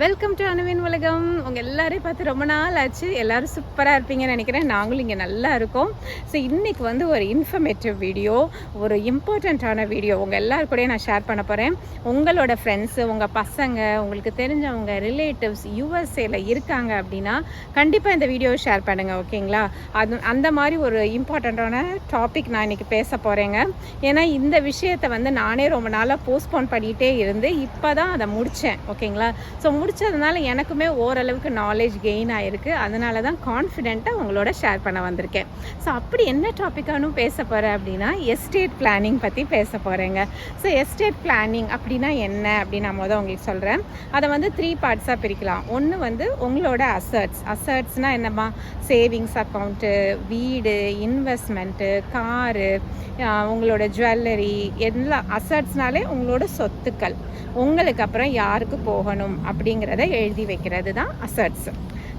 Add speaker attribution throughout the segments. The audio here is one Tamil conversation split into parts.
Speaker 1: வெல்கம் டு அணுவின் உலகம் உங்கள் எல்லாரையும் பார்த்து ரொம்ப நாள் ஆச்சு. எல்லாரும் சூப்பராக இருப்பீங்கன்னு நினைக்கிறேன். நாங்களும் இங்கே நல்லா இருக்கோம். ஸோ இன்றைக்கி வந்து ஒரு இன்ஃபர்மேட்டிவ் வீடியோ ஒரு இம்பார்ட்டண்ட்டான வீடியோ உங்கள் எல்லாரு கூடயும் நான் ஷேர் பண்ண போகிறேன் உங்களோட ஃப்ரெண்ட்ஸு உங்கள் பசங்க உங்களுக்கு தெரிஞ்சவங்க ரிலேட்டிவ்ஸ் யூஎஸ்ஏல இருக்காங்க அப்படின்னா கண்டிப்பாக இந்த வீடியோவை ஷேர் பண்ணுங்கள் ஓகேங்களா? அது அந்த மாதிரி ஒரு இம்பார்ட்டண்ட்டான டாபிக் நான் இன்றைக்கி பேச போகிறேங்க ஏன்னா இந்த விஷயத்தை வந்து நானே ரொம்ப நாளாக போஸ்ட்போன் பண்ணிகிட்டே இருந்து இப்போ தான் அதை முடித்தேன் ஓகேங்களா? ஸோ முடித்ததுனால எனக்குமே ஓரளவுக்கு நாலேஜ் கெயின் ஆயிருக்கு. அதனால தான் கான்ஃபிடென்ட்டாக உங்களோட ஷேர் பண்ண வந்திருக்கேன். ஸோ அப்படி என்ன டாப்பிக்கானும் பேச போகிறேன் அப்படின்னா எஸ்டேட் பிளானிங் பற்றி பேச போகிறேங்க ஸோ எஸ்டேட் பிளானிங் அப்படின்னா என்ன? அப்படின்னு நான் முதல் உங்களுக்கு சொல்கிறேன் அதை வந்து த்ரீ பார்ட்ஸாக பிரிக்கலாம். ஒன்று வந்து உங்களோட அசர்ட்ஸ் அசர்ட்ஸ்னால் என்னம்மா? சேவிங்ஸ் அக்கௌண்ட்டு வீடு இன்வெஸ்ட்மெண்ட்டு காரு உங்களோட ஜுவல்லரி எல்லா அசர்ட்ஸ்னாலே உங்களோட சொத்துக்கள். உங்களுக்கு அப்புறம் யாருக்கு போகணும்? அப்படி அப்படிங்கிறத எழுதி வைக்கிறது தான் அசட்ஸ்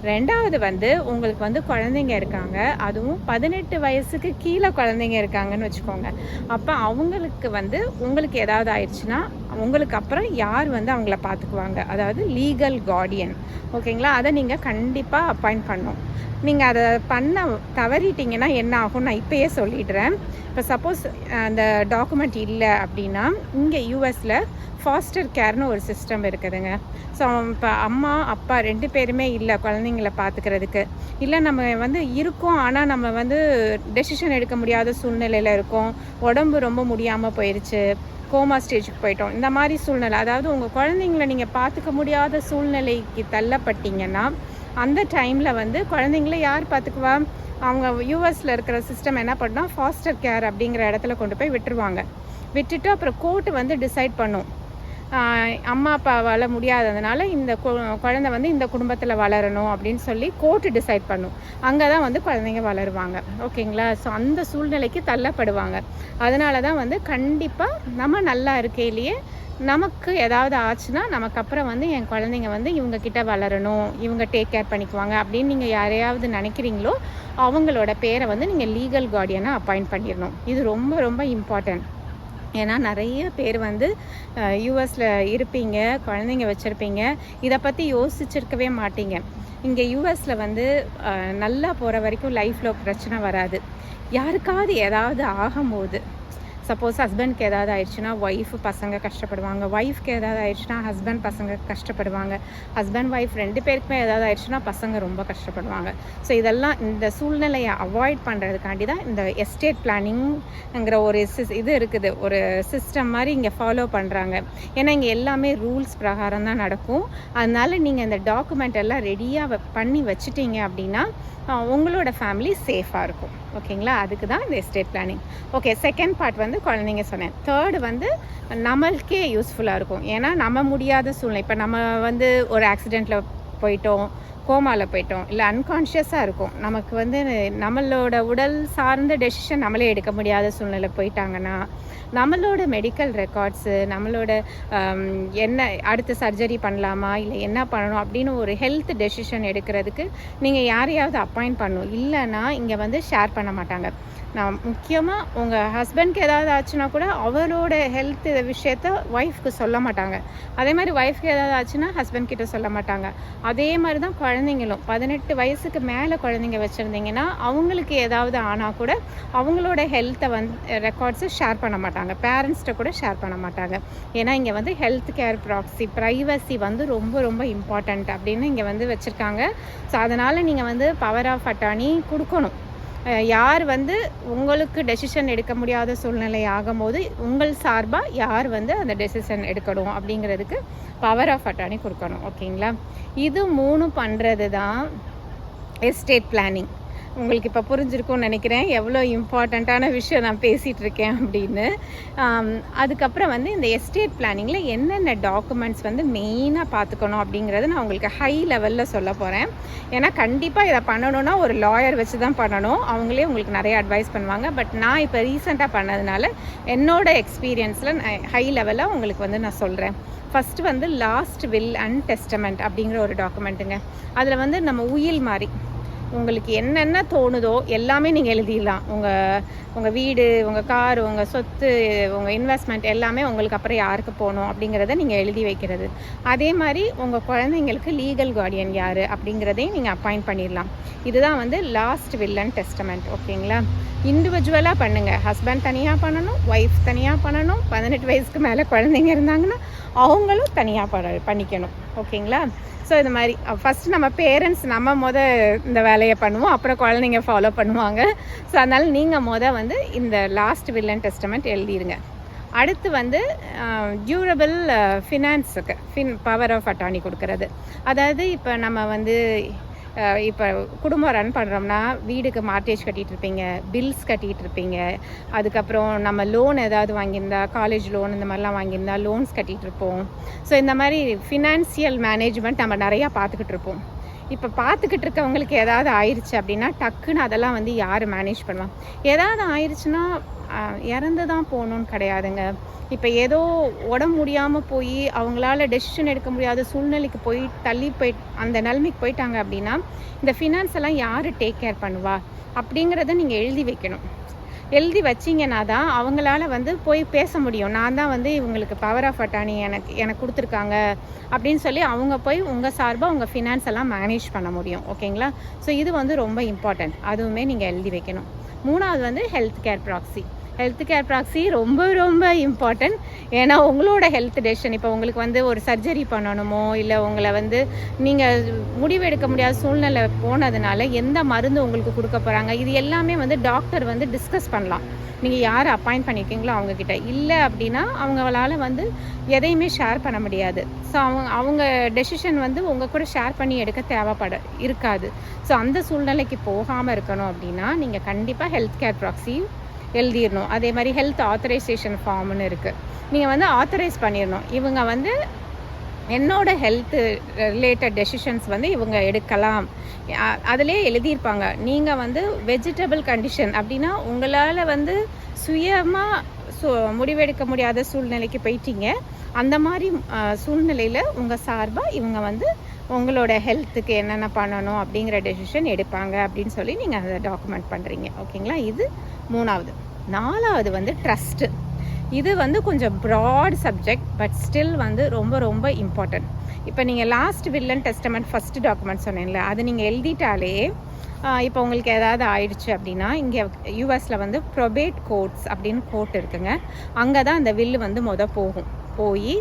Speaker 1: ரெண்டாவது வந்து உங்களுக்கு வந்து குழந்தைங்க இருக்காங்க. அதுவும் பதினெட்டு வயசுக்கு கீழே குழந்தைங்க இருக்காங்கன்னு வச்சுக்கோங்க. அப்போ அவங்களுக்கு வந்து உங்களுக்கு ஏதாவது ஆயிடுச்சுன்னா உங்களுக்கு அப்புறம் யார் வந்து அவங்கள பார்த்துக்குவாங்க? அதாவது லீகல் கார்டியன் ஓகேங்களா? அதை நீங்கள் கண்டிப்பாக அப்பாயிண்ட் பண்ணும் நீங்கள் அதை பண்ண தவறிட்டீங்கன்னா என்ன ஆகும்? நான் இப்போயே சொல்லிடுறேன். இப்போ சப்போஸ் அந்த டாக்குமெண்ட் இல்லை அப்படின்னா இங்கே யூஎஸில் ஃபாஸ்டர் கேர்னு ஒரு சிஸ்டம் இருக்குதுங்க. ஸோ இப்போ அம்மா அப்பா ரெண்டு பேருமே இல்லை குழந்தைங்கள பார்த்துக்கிறதுக்கு. இல்லை நம்ம வந்து இருக்கோம் ஆனால் நம்ம வந்து டெசிஷன் எடுக்க முடியாத சூழ்நிலையில் இருக்கோம். உடம்பு ரொம்ப முடியாமல் போயிடுச்சு கோமா ஸ்டேஜுக்கு போயிட்டோம். இந்த மாதிரி சூழ்நிலை அதாவது உங்கள் குழந்தைங்கள நீங்கள் பார்த்துக்க முடியாத சூழ்நிலைக்கு தள்ளப்பட்டீங்கன்னா அந்த டைமில் வந்து குழந்தைங்கள யார் பார்த்துக்குவா? அவங்க யூஎஸில் இருக்கிற சிஸ்டம் என்ன பண்ணால் ஃபாஸ்டர் கேர் அப்படிங்கிற இடத்துல கொண்டு போய் விட்டுருவாங்க. விட்டுட்டு அப்புறம் கோர்ட்டு வந்து டிசைட் பண்ணும். அம்மா அப்பாவால் முடியாததுனால இந்த குழந்தை வந்து இந்த குடும்பத்தில் வளரணும் அப்படின்னு சொல்லி கோர்ட்டு டிசைட் பண்ணும். அங்கே தான் வந்து குழந்தைங்க வளருவாங்க. ஓகேங்களா? ஸோ அந்த சூழ்நிலைக்கு தள்ளப்படுவாங்க. அதனால தான் வந்து கண்டிப்பாக நம்ம நல்லா இருக்கையிலேயே நமக்கு ஏதாவது ஆச்சுன்னா நமக்கு அப்புறம் வந்து என் குழந்தைங்க வந்து இவங்க கிட்ட வளரணும் இவங்க டேக் கேர் பண்ணிக்குவாங்க அப்படின்னு நீங்கள் யாரையாவது நினைக்கிறீங்களோ அவங்களோட பேரை வந்து நீங்கள் லீகல் கார்டியனாக அப்பாயிண்ட் பண்ணிடணும். இது ரொம்ப ரொம்ப இம்பார்ட்டன்ட் ஏன்னா நிறைய பேர் வந்து யூஎஸில் இருப்பீங்க குழந்தைங்க வச்சுருப்பீங்க. இதை பற்றி யோசிச்சிருக்கவே மாட்டீங்க. இங்கே யூஎஸில் வந்து நல்லா போகிற வரைக்கும் லைஃப்பில் பிரச்சனை வராது. யாருக்காவது ஏதாவது ஆகும்போது சப்போஸ் ஹஸ்பண்ட்க்கு ஏதாவது ஆயிடுச்சுன்னா ஒய்ஃப் பசங்க கஷ்டப்படுவாங்க. ஒய்ஃப்க்கு ஏதாவது ஆயிடுச்சுன்னா ஹஸ்பண்ட் பசங்க கஷ்டப்படுவாங்க. ஹஸ்பண்ட் ஒய்ஃப் ரெண்டு பேருக்குமே ஏதாவது ஆயிடுச்சுன்னா பசங்க ரொம்ப கஷ்டப்படுவாங்க. ஸோ இதெல்லாம் இந்த சூழ்நிலையை அவாய்ட் பண்ணுறதுக்காண்டி தான் இந்த எஸ்டேட் பிளானிங்கிற ஒரு சிஸ் இது இருக்குது. ஒரு சிஸ்டம் மாதிரி இங்கே ஃபாலோ பண்ணுறாங்க ஏன்னா இங்கே எல்லாமே ரூல்ஸ் பிரகாரம் தான் நடக்கும். அதனால நீங்கள் இந்த டாக்குமெண்ட் எல்லாம் ரெடியாக பண்ணி வச்சுட்டீங்க அப்படின்னா உங்களோட ஃபேமிலி சேஃபாக இருக்கும். ஓகேங்களா அதுக்கு தான் இந்த estate planning okay second part வந்து குழந்தைங்க சொன்னேன். தேர்டு வந்து நம்மளுக்கே யூஸ்ஃபுல்லாக இருக்கும். ஏன்னா நம்ம முடியாத சூழ்நிலை. இப்போ நம்ம வந்து ஒரு ஆக்சிடெண்ட்டில் போயிட்டோம் கோமாவில் போயிட்டோம் இல்லை அன்கான்ஷியஸாக இருக்கும். நமக்கு வந்து நம்மளோட உடல் சார்ந்த டெசிஷன் நம்மளே எடுக்க முடியாத சூழ்நிலை போயிட்டாங்கன்னா நம்மளோட மெடிக்கல் ரெக்கார்ட்ஸு நம்மளோட என்ன அடுத்த சர்ஜரி பண்ணலாமா இல்லை என்ன பண்ணணும் அப்படின்னு ஒரு ஹெல்த் டெசிஷன் எடுக்கிறதுக்கு நீங்கள் யாரையாவது அப்பாயிண்ட் பண்ணணும். இல்லைன்னா இங்கே வந்து ஷேர் பண்ண மாட்டாங்க. நான் முக்கியமாக உங்கள் ஹஸ்பண்ட்க்கு ஏதாவது ஆச்சுன்னா கூட அவரோட ஹெல்த் விஷயத்த ஒய்ஃப்க்கு சொல்ல மாட்டாங்க. அதே மாதிரி ஒய்ஃப்க்கு ஏதாவது ஆச்சுன்னா ஹஸ்பண்ட் கிட்ட சொல்ல மாட்டாங்க. அதே மாதிரி தான் குழந்தைங்களும். பதினெட்டு வயசுக்கு மேலே குழந்தைங்க வச்சுருந்தீங்கன்னா அவங்களுக்கு ஏதாவது ஆனால் கூட அவங்களோட ஹெல்த்தை வந்து ரெக்கார்ட்ஸை ஷேர் பண்ண மாட்டாங்க. பேரண்ட்ஸ்கிட்ட கூட ஷேர் பண்ண மாட்டாங்க. ஏன்னா இங்கே வந்து ஹெல்த் கேர் ப்ராக்சி ப்ரைவசி வந்து ரொம்ப ரொம்ப இம்பார்ட்டண்ட் அப்படின்னு இங்கே வந்து வச்சுருக்காங்க. ஸோ அதனால் நீங்கள் வந்து பவர் ஆஃப் அட்டானி கொடுக்கணும். யார் வந்து உங்களுக்கு டெசிஷன் எடுக்க முடியாத சூழ்நிலை ஆகும்போது உங்கள் சார்பாக யார் வந்து அந்த டெசிஷன் எடுக்கணும் அப்படிங்கிறதுக்கு பவர் ஆஃப் அட்டானி கொடுக்கணும் ஓகேங்களா இது மூணு பண்ணுறது தான் எஸ்டேட் பிளானிங் உங்களுக்கு இப்போ புரிஞ்சிருக்கும்னு நினைக்கிறேன். எவ்வளோ இம்பார்ட்டண்ட்டான விஷயம் நான் பேசிகிட்டு இருக்கேன் அப்படின்னு அதுக்கப்புறம் வந்து இந்த எஸ்டேட் பிளானிங்கில் என்னென்ன டாக்குமெண்ட்ஸ் வந்து மெயினாக பார்த்துக்கணும் அப்படிங்கிறத நான் உங்களுக்கு ஹை லெவலில் சொல்ல போகிறேன் ஏன்னா கண்டிப்பாக இதை பண்ணணுன்னா ஒரு லாயர் வச்சு தான் பண்ணணும். அவங்களே உங்களுக்கு நிறைய அட்வைஸ் பண்ணுவாங்க. பட் நான் இப்போ ரீசெண்டாக பண்ணதுனால என்னோட எக்ஸ்பீரியன்ஸில் ஹை லெவலில் உங்களுக்கு வந்து நான் சொல்கிறேன் ஃபஸ்ட்டு வந்து லாஸ்ட் வில் அண்ட் டெஸ்டமெண்ட் அப்படிங்கிற ஒரு டாக்குமெண்ட்டுங்க அதில் வந்து நம்ம உயில் மாதிரி உங்களுக்கு என்னென்ன தோணுதோ எல்லாமே நீங்கள் எழுதிடலாம். உங்கள் உங்கள் வீடு உங்கள் கார் உங்கள் சொத்து உங்கள் இன்வெஸ்ட்மெண்ட் எல்லாமே உங்களுக்கு அப்புறம் யாருக்கு போகணும் அப்படிங்கிறத நீங்கள் எழுதி வைக்கிறது. அதே மாதிரி உங்கள் குழந்தைங்களுக்கு லீகல் கார்டியன் யார் அப்படிங்கிறதையும் நீங்கள் அப்பாயிண்ட் பண்ணிடலாம். இதுதான் வந்து லாஸ்ட் வில்லன் டெஸ்டமெண்ட் ஓகேங்களா இண்டிவிஜுவலாக பண்ணுங்கள் ஹஸ்பண்ட் தனியாக பண்ணணும் ஒய்ஃப் தனியாக பண்ணணும் பதினெட்டு வயசுக்கு மேலே குழந்தைங்க இருந்தாங்கன்னா அவங்களும் தனியாக பண்ணிக்கணும் ஓகேங்களா ஸோ இந்த மாதிரி ஃபஸ்ட்டு நம்ம பேரண்ட்ஸ் நம்ம முத இந்த வேலையை பண்ணுவோம். அப்புறம் குழந்தைங்க ஃபாலோ பண்ணுவாங்க. ஸோ அதனால் நீங்கள் முத வந்து இந்த லாஸ்ட் வில்லன் டெஸ்டமெண்ட் எழுதிடுங்க அடுத்து வந்து டியூரபிள் ஃபினான்ஸுக்கு ஃபின் பவர் ஆஃப் அட்டானி கொடுக்கறது. அதாவது இப்போ நம்ம வந்து இப்போ குடும்பம் ரன் பண்ணுறோம்னா வீடுக்கு மார்டேஜ் கட்டிகிட்டு இருப்பீங்க பில்ஸ் கட்டிகிட்டு இருப்பீங்க அதுக்கப்புறம் நம்ம லோன் ஏதாவது வாங்கியிருந்தா காலேஜ் லோன் இந்த மாதிரிலாம் வாங்கியிருந்தா லோன்ஸ் கட்டிகிட்ருப்போம் ஸோ இந்த மாதிரி ஃபினான்சியல் மேனேஜ்மெண்ட் நம்ம நிறையா பார்த்துக்கிட்டு இருப்போம் இப்போ பார்த்துக்கிட்டு இருக்கவங்களுக்கு ஏதாவது ஆயிடுச்சு அப்படின்னா டக்குன்னு அதெல்லாம் வந்து யார் மேனேஜ் பண்ணுவான் ஏதாவது ஆயிடுச்சுன்னா இறந்து தான் போகணுன்னு கிடையாதுங்க. இப்போ ஏதோ உடம்பு முடியாமல் போய் அவங்களால டெசிஷன் எடுக்க முடியாத சூழ்நிலைக்கு போய் தள்ளி போய் அந்த நிலைமைக்கு போயிட்டாங்க அப்படின்னா இந்த ஃபினான்ஸ் எல்லாம் யார் டேக் கேர் பண்ணுவா? அப்படிங்கிறத நீங்கள் எழுதி வைக்கணும். எழுதி வச்சிங்கன்னா தான் அவங்களால வந்து போய் பேச முடியும். நான் தான் வந்து இவங்களுக்கு பவர் ஆஃப் அட்டானி எனக்கு எனக்கு கொடுத்துருக்காங்க அப்படின்னு சொல்லி அவங்க போய் உங்கள் சார்பாக உங்கள் ஃபினான்ஸ் எல்லாம் மேனேஜ் பண்ண முடியும். ஓகேங்களா ஸோ இது வந்து ரொம்ப இம்பார்ட்டன்ட் அதுவுமே நீங்கள் எழுதி வைக்கணும். மூணாவது வந்து health care proxy health care proxy ரொம்ப ரொம்ப இம்பார்ட்டன்ட் ஏன்னா உங்களோட ஹெல்த் டெசிஷன் இப்போ உங்களுக்கு வந்து ஒரு சர்ஜரி பண்ணணுமோ இல்லை உங்களை வந்து நீங்கள் முடிவெடுக்க முடியாத சூழ்நிலை போனதுனால எந்த மருந்து உங்களுக்கு கொடுக்க போகிறாங்க இது எல்லாமே வந்து டாக்டர் வந்து டிஸ்கஸ் பண்ணலாம். நீங்கள் யார் அப்பாயிண்ட் பண்ணியிருக்கீங்களோ அவங்கக்கிட்ட இல்லை அப்படின்னா அவங்களால வந்து எதையுமே ஷேர் பண்ண முடியாது. ஸோ அவங்க அவங்க டெசிஷன் வந்து உங்கள் கூட ஷேர் பண்ணி எடுக்க தேவைப்பட இருக்காது. ஸோ அந்த சூழ்நிலைக்கு போகாமல் இருக்கணும் அப்படின்னா நீங்கள் கண்டிப்பாக ஹெல்த் கேர் ப்ராக்ஸி எழுதிடணும். அதே மாதிரி ஹெல்த் ஆத்தரைசேஷன் ஃபார்ம்னு இருக்குது நீங்கள் வந்து ஆத்தரைஸ் பண்ணிடணும். இவங்க வந்து என்னோட ஹெல்த்து ரிலேட்டட் டெசிஷன்ஸ் வந்து இவங்க எடுக்கலாம். அதிலே எழுதியிருப்பாங்க. நீங்கள் வந்து வெஜிடபிள் கண்டிஷன் அப்படின்னா உங்களால் வந்து சுயமாக சு முடிவெடுக்க முடியாத சூழ்நிலைக்கு போயிட்டீங்க. அந்த மாதிரி சூழ்நிலையில் உங்கள் சார்பாக இவங்க வந்து உங்களோட ஹெல்த்துக்கு என்னென்ன பண்ணணும் அப்படிங்கிற டெசிஷன் எடுப்பாங்க அப்படின்னு சொல்லி நீங்கள் அதை டாக்குமெண்ட் பண்ணுறீங்க ஓகேங்களா இது மூணாவது. நாலாவது வந்து ட்ரஸ்ட்டு இது வந்து கொஞ்சம் ப்ராட் சப்ஜெக்ட் பட் ஸ்டில் வந்து ரொம்ப ரொம்ப இம்பார்ட்டன்ட் இப்போ நீங்கள் last will and testament first document சொன்னேன்ல அது நீங்கள் எழுதிட்டாலே இப்போ உங்களுக்கு ஏதாவது ஆயிடுச்சு அப்படின்னா இங்கே யூஎஸில் வந்து ப்ரொபேட் கோர்ட்ஸ் அப்படின்னு கோர்ட் இருக்குங்க. அங்கே தான் அந்த வில்லு வந்து மொதல் போகும். போய்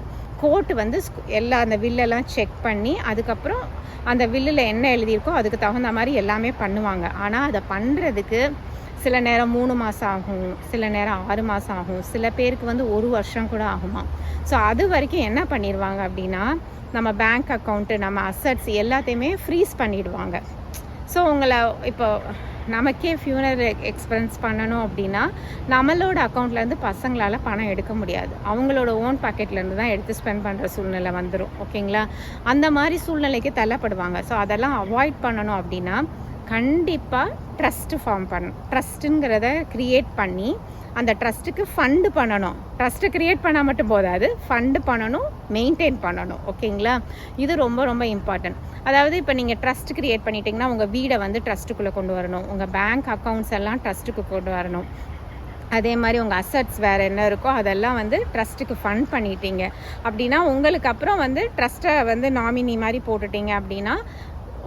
Speaker 1: கோர்ட் வந்து எல்லா அந்த வில்லெல்லாம் செக் பண்ணி அதுக்கப்புறம் அந்த வில்லில் என்ன எழுதியிருக்கோ அதுக்கு தகுந்த மாதிரி எல்லாமே பண்ணுவாங்க. ஆனால் அதை பண்ணுறதுக்கு சில நேரம் மூணு மாதம் ஆகும் சில நேரம் ஆறு மாதம் ஆகும் சில பேருக்கு வந்து ஒரு வருஷம் கூட ஆகுமா ஸோ அது வரைக்கும் என்ன பண்ணிடுவாங்க அப்படின்னா நம்ம பேங்க் அக்கௌண்ட்டு நம்ம அசட்ஸ் எல்லாத்தையுமே ஃப்ரீஸ் பண்ணிடுவாங்க. ஸோ உங்களை இப்போ நமக்கே ஃபியூனர் எக்ஸ்பென்ஸ் பண்ணணும் அப்படின்னா நம்மளோட அக்கௌண்ட்லேருந்து பசங்களால் பணம் எடுக்க முடியாது. அவங்களோட ஓன் பாக்கெட்லேருந்து தான் எடுத்து ஸ்பெண்ட் பண்ணுற சூழ்நிலை வந்துடும் ஓகேங்களா அந்த மாதிரி சூழ்நிலைக்கு தள்ளப்படுவாங்க. ஸோ அதெல்லாம் அவாய்ட் பண்ணணும் அப்படின்னா கண்டிப்பாக ட்ரஸ்ட்டு ஃபார்ம் பண்ணணும். ட்ரஸ்ட்டுங்கிறத க்ரியேட் பண்ணி அந்த ட்ரஸ்ட்டுக்கு ஃபண்டு பண்ணணும். ட்ரஸ்ட்டு க்ரியேட் பண்ணால் மட்டும் போதாது. ஃபண்டு பண்ணணும் மெயின்டைன் பண்ணணும். ஓகேங்களா இது ரொம்ப ரொம்ப இம்பார்ட்டன்ட் அதாவது இப்போ நீங்கள் ட்ரஸ்ட் க்ரியேட் பண்ணிட்டீங்கன்னா உங்கள் வீடை வந்து ட்ரஸ்ட்டுக்குள்ளே கொண்டு வரணும். உங்கள் பேங்க் அக்கௌண்ட்ஸ் எல்லாம் ட்ரஸ்ட்டுக்கு கொண்டு வரணும். அதே மாதிரி உங்கள் அசட்ஸ் வேறு என்ன இருக்கோ அதெல்லாம் வந்து ட்ரஸ்ட்டுக்கு ஃபண்ட் பண்ணிட்டீங்க. அப்படின்னா உங்களுக்கு அப்புறம் வந்து ட்ரஸ்ட்டை வந்து நாமினி மாதிரி போட்டுட்டீங்க அப்படின்னா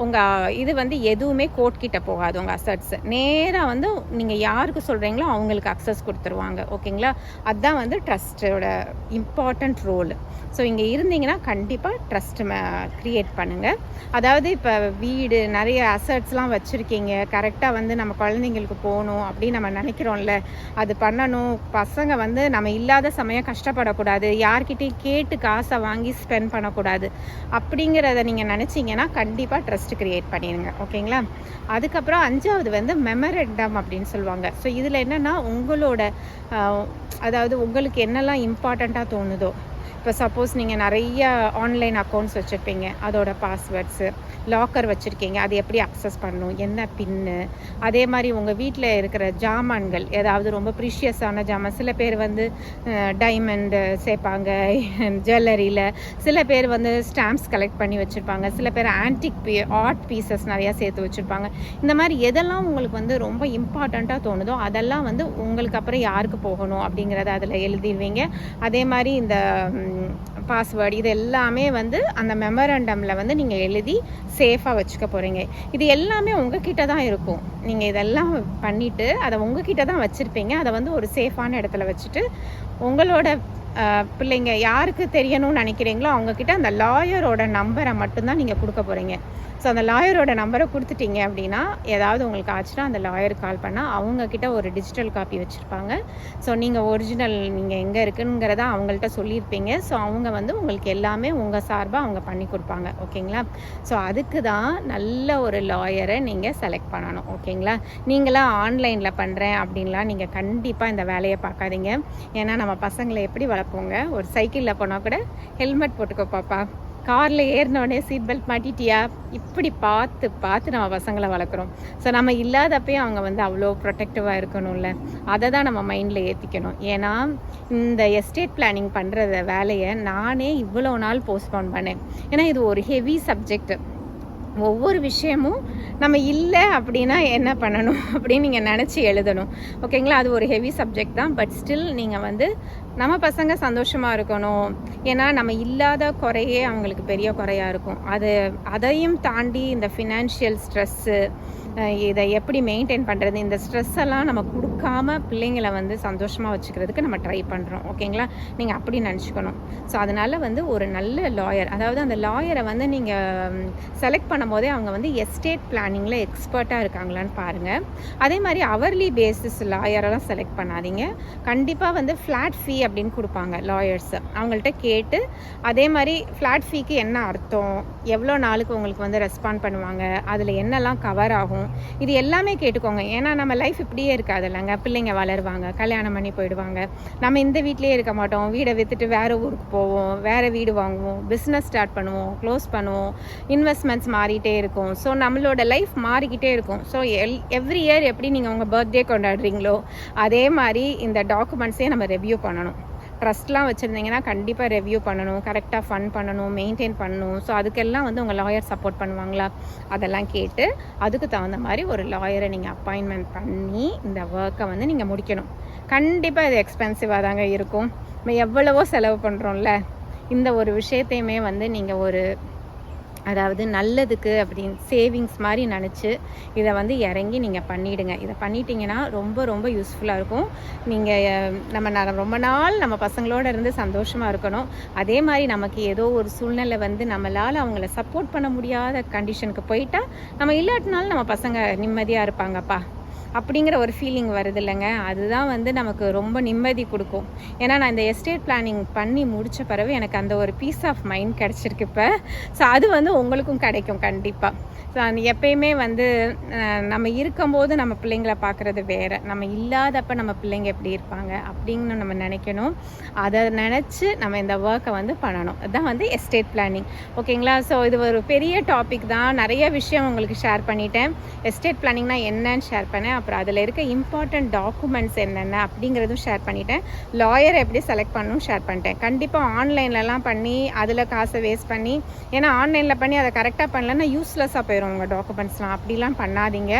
Speaker 1: உங்கள் இது வந்து எதுவுமே கோர்ட் கிட்ட போகாது உங்கள் அசட்ஸ் நேராக வந்து நீங்கள் யாருக்கு சொல்கிறீங்களோ அவங்களுக்கு அக்சஸ் கொடுத்துருவாங்க. ஓகேங்களா? அதுதான் வந்து ட்ரஸ்ட்டோட இம்பார்ட்டண்ட் ரோல் ஸோ இங்கே இருந்தீங்கன்னா கண்டிப்பாக ட்ரஸ்ட் க்ரியேட் பண்ணுங்கள் அதாவது இப்போ வீடு நிறைய அசட்ஸ்லாம் வச்சுருக்கீங்க. கரெக்டாக வந்து நம்ம குழந்தைங்களுக்கு போகணும் அப்படின்னு நம்ம நினைக்கிறோம்ல. அது பண்ணணும். பசங்க வந்து நம்ம இல்லாத சமயம் கஷ்டப்படக்கூடாது. யார்கிட்டையும் கேட்டு காசை வாங்கி ஸ்பெண்ட் பண்ணக்கூடாது. அப்படிங்கிறத நீங்கள் நினச்சிங்கன்னா கண்டிப்பாக ட்ரஸ்ட் லிஸ்ட் க்ரியேட் பண்ணிடுங்க ஓகேங்களா? அதுக்கப்புறம் அஞ்சாவது வந்து மெமரண்டம் அப்படின்னு சொல்லுவாங்க. ஸோ இதில் என்னென்னா உங்களோட அதாவது உங்களுக்கு என்னெல்லாம் இம்பார்ட்டண்ட்டாக தோணுதோ இப்போ சப்போஸ் நீங்கள் நிறைய ஆன்லைன் அக்கௌண்ட்ஸ் வச்சுருப்பீங்க அதோட பாஸ்வேர்ட்ஸு லாக்கர் வச்சுருக்கீங்க அது எப்படி அக்சஸ் பண்ணணும் என்ன பின்னு அதே மாதிரி உங்கள் வீட்டில் இருக்கிற ஜாமான்கள் ஏதாவது ரொம்ப ப்ரீஷியஸான ஜாமான் சில பேர் வந்து டைமண்டு சேர்ப்பாங்க ஜுவல்லரியில் சில பேர் வந்து ஸ்டாம்ப்ஸ் கலெக்ட் பண்ணி வச்சுருப்பாங்க சில பேர் ஆன்டிக் பீ ஆர்ட் பீசஸ் நிறையா சேர்த்து வச்சுருப்பாங்க. இந்த மாதிரி எதெல்லாம் உங்களுக்கு வந்து ரொம்ப இம்பார்ட்டண்ட்டாக தோணுதோ அதெல்லாம் வந்து உங்களுக்கு அப்புறம் யாருக்கு போகணும் அப்படிங்கிறத அதில் எழுதிடுவீங்க. அதே மாதிரி இந்த பாஸ்வேர்டு இது எல்லாமே வந்து அந்த மெமரண்டமில் வந்து நீங்கள் எழுதி சேஃபாக வச்சுக்க போகிறீங்க இது எல்லாமே உங்ககிட்ட தான் இருக்கும். நீங்கள் இதெல்லாம் பண்ணிவிட்டு அதை உங்ககிட்ட தான் வச்சுருப்பீங்க. அதை வந்து ஒரு சேஃபான இடத்துல வச்சுட்டு உங்களோட பிள்ளைங்க யாருக்கு தெரியணும்னு நினைக்கிறீங்களோ அவங்கக்கிட்ட அந்த லாயரோட நம்பரை மட்டும்தான் நீங்கள் கொடுக்க போகிறீங்க ஸோ அந்த லாயரோட நம்பரை கொடுத்துட்டீங்க அப்படின்னா ஏதாவது உங்களுக்கு ஆச்சுன்னா அந்த லாயருக்கு கால் பண்ணால் அவங்கக்கிட்ட ஒரு டிஜிட்டல் காப்பி வச்சுருப்பாங்க. ஸோ நீங்கள் ஒரிஜினல் நீங்கள் எங்கே இருக்குங்கிறத அவங்கள்ட்ட சொல்லியிருப்பீங்க. ஸோ அவங்க வந்து உங்களுக்கு எல்லாமே உங்கள் சார்பாக அவங்க பண்ணி கொடுப்பாங்க. ஓகேங்களா? ஸோ அதுக்கு தான் நல்ல ஒரு லாயரை நீங்கள் செலக்ட் பண்ணணும். ஓகேங்களா? நீங்களாம் ஆன்லைனில் பண்ணுறேன் அப்படின்லாம் நீங்கள் கண்டிப்பாக இந்த வேலையை பார்க்காதீங்க. ஏன்னா நம்ம பசங்களை எப்படி வளர்ப்போங்க ஒரு சைக்கிளில் போனால் கூட ஹெல்மெட் போட்டுக்கோ பாப்பா. காரில் ஏறினோடனே சீட் பெல்ட் மாட்டிட்டியா? இப்படி பார்த்து பார்த்து நம்ம பசங்களை வளர்க்குறோம். ஸோ நம்ம இல்லாதப்பையும் அவங்க வந்து அவ்வளோ ப்ரொடெக்டிவாக இருக்கணும்ல. அதை தான் நம்ம மைண்டில் ஏற்றிக்கணும் ஏன்னா இந்த எஸ்டேட் பிளானிங் பண்ணுறத வேலையை நானே இவ்வளோ நாள் போஸ்ட்போன் பண்ணேன். ஏன்னா இது ஒரு ஹெவி சப்ஜெக்ட் ஒவ்வொரு விஷயமும் நம்ம இல்லை அப்படின்னா என்ன பண்ணணும் அப்படின்னு நீங்கள் நினச்சி எழுதணும். ஓகேங்களா? அது ஒரு ஹெவி சப்ஜெக்ட் தான். பட் ஸ்டில் நீங்கள் வந்து நம்ம பசங்க சந்தோஷமாக இருக்கணும். ஏன்னா நம்ம இல்லாத குறையே அவங்களுக்கு பெரிய குறையாக இருக்கும். அது அதையும் தாண்டி இந்த ஃபினான்ஷியல் ஸ்ட்ரெஸ்ஸு இதை எப்படி மெயின்டைன் பண்ணுறது இந்த ஸ்ட்ரெஸ் எல்லாம் நம்ம கொடுக்காம பிள்ளைங்களை வந்து சந்தோஷமாக வச்சுக்கிறதுக்கு நம்ம ட்ரை பண்ணுறோம் ஓகேங்களா? நீங்கள் அப்படி நினச்சிக்கணும். ஸோ அதனால் வந்து ஒரு நல்ல லாயர் அதாவது அந்த லாயரை வந்து நீங்கள் செலக்ட் பண்ணும்போதே அவங்க வந்து எஸ்டேட் பிளானிங்கில் எக்ஸ்பர்ட்டாக இருக்காங்களான்னு பாருங்கள் அதே மாதிரி அவர்லி பேசிஸ் லாயரெல்லாம் செலக்ட் பண்ணாதீங்க. கண்டிப்பாக வந்து ஃப்ளாட் ஃபீ அப்படின்னு கொடுப்பாங்க லாயர்ஸ் அவங்கள்ட்ட கேட்டு அதே மாதிரி ஃப்ளாட் ஃபீக்கு என்ன அர்த்தம்? எவ்வளோ நாளுக்கு உங்களுக்கு வந்து ரெஸ்பாண்ட் பண்ணுவாங்க? அதில் என்னெல்லாம் கவர் ஆகும்? இது எல்லாமே கேட்டுக்கோங்க. ஏன்னா நம்ம லைஃப் இப்படியே இருக்காது இல்லைங்க பிள்ளைங்க வளருவாங்க கல்யாணம் பண்ணி போயிடுவாங்க. நம்ம இந்த வீட்லேயே இருக்க மாட்டோம். வீடை விற்றுட்டு வேறு ஊருக்கு போவோம் வேறு வீடு வாங்குவோம் பிஸ்னஸ் ஸ்டார்ட் பண்ணுவோம் க்ளோஸ் பண்ணுவோம். இன்வெஸ்ட்மெண்ட்ஸ் மாறிட்டே இருக்கும். ஸோ நம்மளோட லைஃப் மாறிக்கிட்டே இருக்கும். ஸோ எல் எவ்ரி இயர் எப்படி நீங்கள் உங்கள் பர்த்டே கொண்டாடுறீங்களோ அதே மாதிரி இந்த டாக்குமெண்ட்ஸே நம்ம ரிவ்யூ பண்ணணும். ட்ரஸ்ட்லாம் வச்சுருந்தீங்கன்னா கண்டிப்பாக ரெவ்யூ பண்ணணும் கரெக்டாக ஃபன் பண்ணணும் மெயின்டைன் பண்ணணும். ஸோ அதுக்கெல்லாம் வந்து உங்கள் லாயர் சப்போர்ட் பண்ணுவாங்களா? அதெல்லாம் கேட்டு அதுக்கு தகுந்த மாதிரி ஒரு லாயரை நீங்கள் அப்பாயின்மெண்ட் பண்ணி இந்த ஒர்க்கை வந்து நீங்கள் முடிக்கணும். கண்டிப்பாக இது எக்ஸ்பென்சிவாக தாங்க இருக்கும். நம்ம எவ்வளவோ செலவு பண்ணுறோம்ல இந்த ஒரு விஷயத்தையுமே வந்து நீங்கள் ஒரு அதாவது நல்லதுக்கு அப்படின்னு சேவிங்ஸ் மாதிரி நினச்சி இதை வந்து இறங்கி நீங்கள் பண்ணிவிடுங்க இதை பண்ணிட்டீங்கன்னா ரொம்ப ரொம்ப யூஸ்ஃபுல்லாக இருக்கும். நீங்கள் நம்ம ரொம்ப நாள் நம்ம பசங்களோட இருந்து சந்தோஷமாக இருக்கணும். அதே மாதிரி நமக்கு ஏதோ ஒரு சூழ்நிலை வந்து நம்மளால் அவங்கள சப்போர்ட் பண்ண முடியாத கண்டிஷனுக்கு போயிட்டால் நம்ம இல்லாட்டினாலும் நம்ம பசங்க நிம்மதியாக இருப்பாங்கப்பா. அப்படிங்கிற ஒரு ஃபீலிங் வருது இல்லைங்க அதுதான் வந்து நமக்கு ரொம்ப நிம்மதி கொடுக்கும். ஏன்னா நான் இந்த எஸ்டேட் பிளானிங் பண்ணி முடித்த பிறகு எனக்கு அந்த ஒரு பீஸ் ஆஃப் மைண்ட் கிடச்சிருக்கு இப்போ. ஸோ அது வந்து உங்களுக்கும் கிடைக்கும் கண்டிப்பாக ஸோ அந்த எப்பயுமே வந்து நம்ம இருக்கும்போது நம்ம பிள்ளைங்களை பார்க்குறது வேறு. நம்ம இல்லாதப்ப நம்ம பிள்ளைங்க எப்படி இருப்பாங்க அப்படின்னு நம்ம நினைக்கணும். அதை நினச்சி நம்ம இந்த ஒர்க்கை வந்து பண்ணணும். அதுதான் வந்து எஸ்டேட் பிளானிங் ஓகேங்களா ஸோ இது ஒரு பெரிய டாபிக் தான். நிறைய விஷயம் உங்களுக்கு ஷேர் பண்ணிட்டேன். எஸ்டேட் பிளானிங்னா என்னன்னு ஷேர் பண்ணேன். அப்புறம் அதில் இருக்க இம்பார்ட்டண்ட் டாக்குமெண்ட்ஸ் என்னென்ன அப்படிங்கிறதும் ஷேர் பண்ணிட்டேன். லாயர் எப்படி செலக்ட் பண்ணணும் ஷேர் பண்ணிட்டேன். கண்டிப்பாக ஆன்லைன்லலாம் பண்ணி அதில் காசை வேஸ்ட் பண்ணி ஏன்னா ஆன்லைனில் பண்ணி அதை கரெக்டாக பண்ணலன்னா யூஸ்லெஸ்ஸாக போயிடும் போயிடும் உங்கள் டாக்குமெண்ட்ஸ்லாம் அப்படிலாம் பண்ணாதீங்க.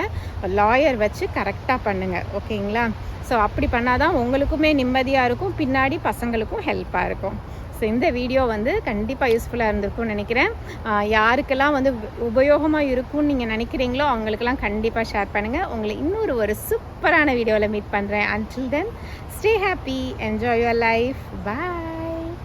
Speaker 1: லாயர் வச்சு கரெக்டாக பண்ணுங்கள் ஓகேங்களா ஸோ அப்படி பண்ணால் தான் உங்களுக்குமே நிம்மதியாக இருக்கும். பின்னாடி பசங்களுக்கும் ஹெல்ப்பாக இருக்கும். ஸோ இந்த வீடியோ வந்து கண்டிப்பாக யூஸ்ஃபுல்லாக இருந்திருக்கும்னு நினைக்கிறேன். யாருக்கெல்லாம் வந்து உபயோகமாக இருக்கும்னு நீங்கள் நினைக்கிறீங்களோ அவங்களுக்கெல்லாம் கண்டிப்பாக ஷேர் பண்ணுங்கள் உங்களை இன்னொரு ஒரு சூப்பரான வீடியோவில் மீட் பண்ணுறேன் until then stay happy enjoy your life bye